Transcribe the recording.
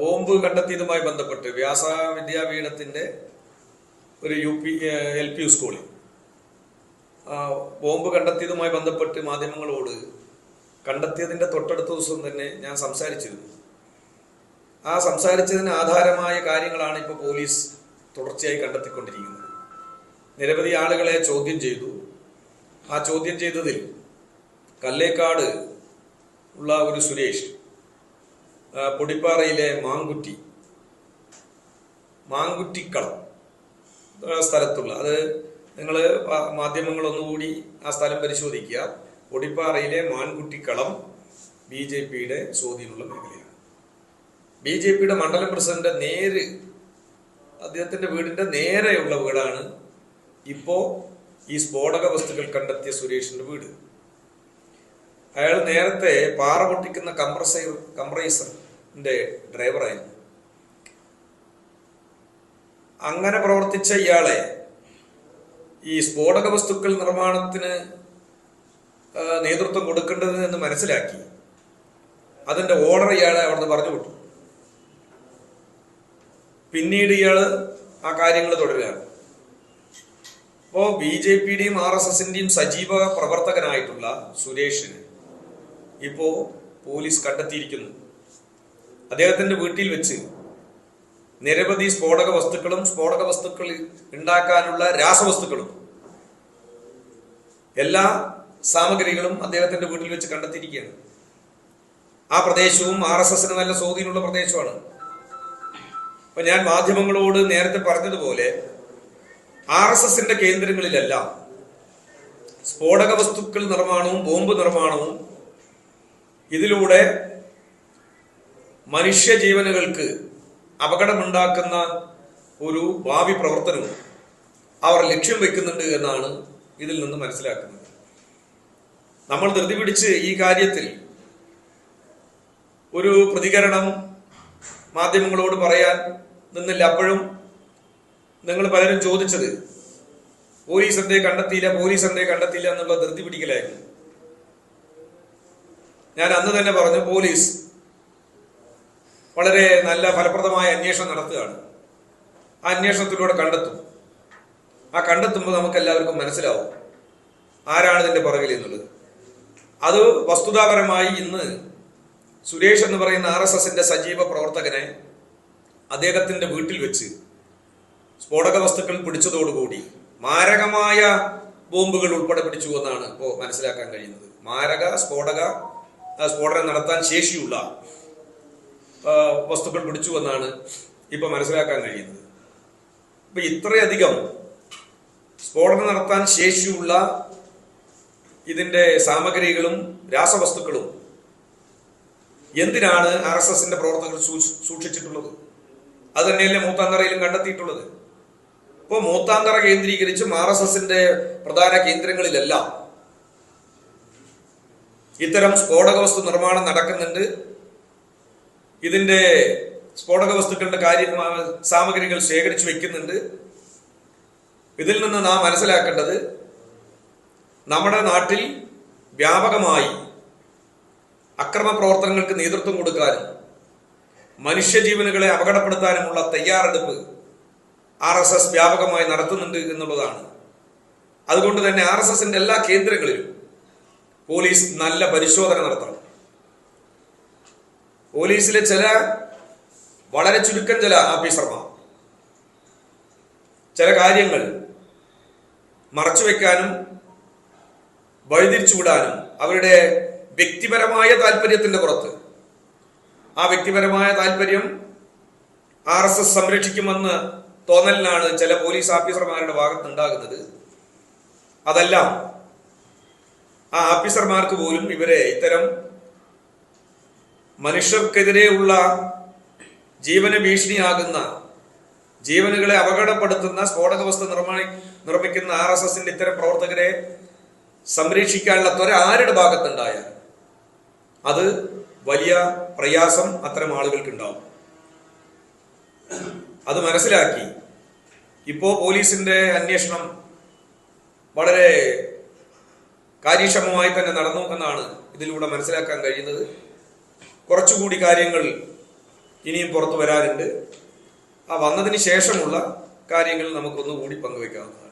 Bomb കണ്ടെത്തിയതുമായി ബന്ധപ്പെട്ട് വ്യാസ വിദ്യാപീഠത്തിന്റെ ഒരു യു പി എൽ പി സ്കൂളിൽ. ബോംബ് കണ്ടെത്തിയതുമായി ബന്ധപ്പെട്ട് മാധ്യമങ്ങളോട് കണ്ടെത്തിയതിന്റെ തൊട്ടടുത്ത ദിവസം തന്നെ ഞാൻ സംസാരിച്ചിരുന്നു. ആ സംസാരിച്ചതിന് ആധാരമായ കാര്യങ്ങളാണ് ഇപ്പോൾ പോലീസ് തുടർച്ചയായി കണ്ടെത്തിക്കൊണ്ടിരിക്കുന്നത്. നിരവധി ആളുകളെ ചോദ്യം ചെയ്തു. ആ ചോദ്യം ചെയ്തതിൽ കല്ലേക്കാട് ഉള്ള ഒരു സുരേഷ് പൊടിപ്പാറയിലെ മാങ്കുറ്റി. മാങ്കുറ്റിക്കളം. സ്ഥലത്തുള്ള അത് നിങ്ങൾ മാധ്യമങ്ങൾ ഒന്നുകൂടി ആ സ്ഥലം പരിശോധിക്കുക. പൊടിപ്പാറയിലെ മാൻകുട്ടിക്കളം ബി ജെ പിയുടെ സ്വാധീനമുള്ള മേഖലയാണ്. ബി ജെ പിയുടെ മണ്ഡലം പ്രസിഡന്റ് നേര് അദ്ദേഹത്തിന്റെ വീടിന്റെ നേരെയുള്ള വീടാണ് ഇപ്പോ ഈ സ്ഫോടക വസ്തുക്കൾ കണ്ടെത്തിയ സുരേഷിന്റെ വീട്. അയാൾ നേരത്തെ പാറ പൊട്ടിക്കുന്ന കംപ്രസൈ കംപ്രൈസറിന്റെ ഡ്രൈവറായിരുന്നു. അങ്ങനെ പ്രവർത്തിച്ച ഇയാളെ ഈ സ്ഫോടക വസ്തുക്കൾ നിർമ്മാണത്തിന് നേതൃത്വം കൊടുക്കേണ്ടത് എന്ന് മനസ്സിലാക്കി. അതിന്റെ ഓർഡർ ഇയാളെ അവിടുന്ന് പറഞ്ഞു വിട്ടു. പിന്നീട് ഇയാൾ ആ കാര്യങ്ങൾ തുടരുകയാണ്. അപ്പോ ബി ജെ പിയുടെയും ആർ എസ് എസിന്റെയും സജീവ പ്രവർത്തകനായിട്ടുള്ള സുരേഷിന് ഇപ്പോ പോലീസ് കണ്ടെത്തിയിരിക്കുന്നു. അദ്ദേഹത്തിന്റെ വീട്ടിൽ വെച്ച് നിരവധി സ്ഫോടക വസ്തുക്കളും സ്ഫോടക വസ്തുക്കൾ ഉണ്ടാക്കാനുള്ള രാസവസ്തുക്കളും എല്ലാ സാമഗ്രികളും അദ്ദേഹത്തിന്റെ വീട്ടിൽ വെച്ച് കണ്ടെത്തിയിരിക്കുകയാണ്. ആ പ്രദേശവും ആർ എസ് എസിന് നല്ല സ്വാധീനമുള്ള പ്രദേശമാണ്. അപ്പൊ ഞാൻ മാധ്യമങ്ങളോട് നേരത്തെ പറഞ്ഞതുപോലെ ആർ എസ് എസിന്റെ കേന്ദ്രങ്ങളിലെല്ലാം സ്ഫോടക വസ്തുക്കൾ നിർമ്മാണവും ബോംബ് നിർമ്മാണവും ഇതിലൂടെ മനുഷ്യജീവനുകൾക്ക് അപകടമുണ്ടാക്കുന്ന ഒരു ഭാവി പ്രവർത്തനവും അവർ ലക്ഷ്യം വെക്കുന്നുണ്ട് എന്നാണ് ഇതിൽ നിന്ന് മനസ്സിലാക്കുന്നത്. നമ്മൾ ധൃതി പിടിച്ച് ഈ കാര്യത്തിൽ ഒരു പ്രതികരണം മാധ്യമങ്ങളോട് പറയാൻ നിന്നില്ല. അപ്പോഴും നിങ്ങൾ പലരും ചോദിച്ചത് പോലീസ് എന്തേ കണ്ടെത്തിയില്ല? പോലീസ് എന്തേ കണ്ടെത്തിയില്ല? എന്നുള്ള ധൃതി പിടിക്കലായിരുന്നു. ഞാൻ അന്ന് തന്നെ പറഞ്ഞു പോലീസ് വളരെ നല്ല ഫലപ്രദമായ അന്വേഷണം നടത്തുകയാണ്. ആ അന്വേഷണത്തിലൂടെ കണ്ടെത്തും. ആ കണ്ടെത്തുമ്പോൾ നമുക്ക് എല്ലാവർക്കും മനസ്സിലാവും ആരാണ് ഇതിന്റെ പുറകിൽ എന്നുള്ളത്. അത് വസ്തുതാപരമായി ഇന്ന് സുരേഷ് എന്ന് പറയുന്ന ആർ എസ് എസിന്റെ സജീവ പ്രവർത്തകനെ അദ്ദേഹത്തിന്റെ വീട്ടിൽ വെച്ച് സ്ഫോടക വസ്തുക്കൾ പിടിച്ചതോടുകൂടി മാരകമായ ബോംബുകൾ ഉൾപ്പെടെ പിടിച്ചു എന്നാണ് ഇപ്പോൾ മനസ്സിലാക്കാൻ കഴിയുന്നത്. മാരക സ്ഫോടക സ്ഫോടനം നടത്താൻ ശേഷിയുള്ള വസ്തുക്കൾ പിടിച്ചു എന്നാണ് ഇപ്പൊ മനസ്സിലാക്കാൻ കഴിയുന്നത്. ഇപ്പൊ ഇത്രയധികം സ്ഫോടനം നടത്താൻ ശേഷിയുള്ള ഇതിന്റെ സാമഗ്രികളും രാസവസ്തുക്കളും എന്തിനാണ് ആർ എസ് എസിന്റെ പ്രവർത്തകർ സൂക്ഷിച്ചിട്ടുള്ളത്? അത് തന്നെയല്ലേ മൂത്താന്തറയിലും കണ്ടെത്തിയിട്ടുള്ളത്? ഇപ്പോൾ മൂത്താന്തറ കേന്ദ്രീകരിച്ചും ആർ എസ് എസിന്റെ പ്രധാന കേന്ദ്രങ്ങളിലെല്ലാം ഇത്തരം സ്ഫോടക വസ്തു നിർമ്മാണം നടക്കുന്നുണ്ട്. ഇതിന്റെ സ്ഫോടക വസ്തുക്കളുടെ കാര്യ സാമഗ്രികൾ ശേഖരിച്ചു വെക്കുന്നുണ്ട്. ഇതിൽ നിന്ന് നാം മനസ്സിലാക്കേണ്ടത് നമ്മുടെ നാട്ടിൽ വ്യാപകമായി അക്രമ പ്രവർത്തനങ്ങൾക്ക് നേതൃത്വം കൊടുക്കാനും മനുഷ്യജീവനുകളെ അപകടപ്പെടുത്താനുമുള്ള തയ്യാറെടുപ്പ് ആർ എസ് എസ് വ്യാപകമായി നടത്തുന്നുണ്ട് എന്നുള്ളതാണ്. അതുകൊണ്ട് തന്നെ ആർ എസ് എസിന്റെ എല്ലാ കേന്ദ്രങ്ങളിലും പോലീസ് നല്ല പരിശോധന നടത്തണം. പോലീസിലെ ചില വളരെ ചുരുക്കം ചില ഓഫീസർമാർ ചില കാര്യങ്ങൾ മറച്ചുവെക്കാനും വഴിതിരിച്ചുവിടാനും അവരുടെ വ്യക്തിപരമായ താല്പര്യത്തിന്റെ പുറത്ത്. ആ വ്യക്തിപരമായ താല്പര്യം ആർ എസ് എസ് സംരക്ഷിക്കുമെന്ന് തോന്നലിനാണ് ചില പോലീസ് ഓഫീസർമാരുടെ ഭാഗത്തുണ്ടാകുന്നത്. അതെല്ലാം ആ ഓഫീസർമാർക്ക് പോലും ഇവരെ ഇത്തരം മനുഷ്യർക്കെതിരെയുള്ള ജീവന ഭീഷണിയാകുന്ന ജീവനുകളെ അപകടപ്പെടുത്തുന്ന സ്ഫോടക വസ്തു നിർമ്മാണി നിർമ്മിക്കുന്ന ആർ എസ് എസിന്റെ ഇത്തരം പ്രവർത്തകരെ സംരക്ഷിക്കാനുള്ള ത്വര ആരുടെ ഭാഗത്തുണ്ടായാൽ അത് വലിയ പ്രയാസം അത്തരം ആളുകൾക്ക് ഉണ്ടാവും അത് മനസ്സിലാക്കി. ഇപ്പോ പോലീസിന്റെ അന്വേഷണം വളരെ കാര്യക്ഷമമായി തന്നെ നടന്നു എന്നാണ് ഇതിലൂടെ മനസ്സിലാക്കാൻ കഴിയുന്നത്. കുറച്ചുകൂടി കാര്യങ്ങൾ ഇനിയും പുറത്തു വരാറുണ്ട് ആ വന്നതിന് ശേഷമുള്ള കാര്യങ്ങൾ നമുക്കൊന്നുകൂടി പങ്കുവെക്കാവുന്നതാണ്.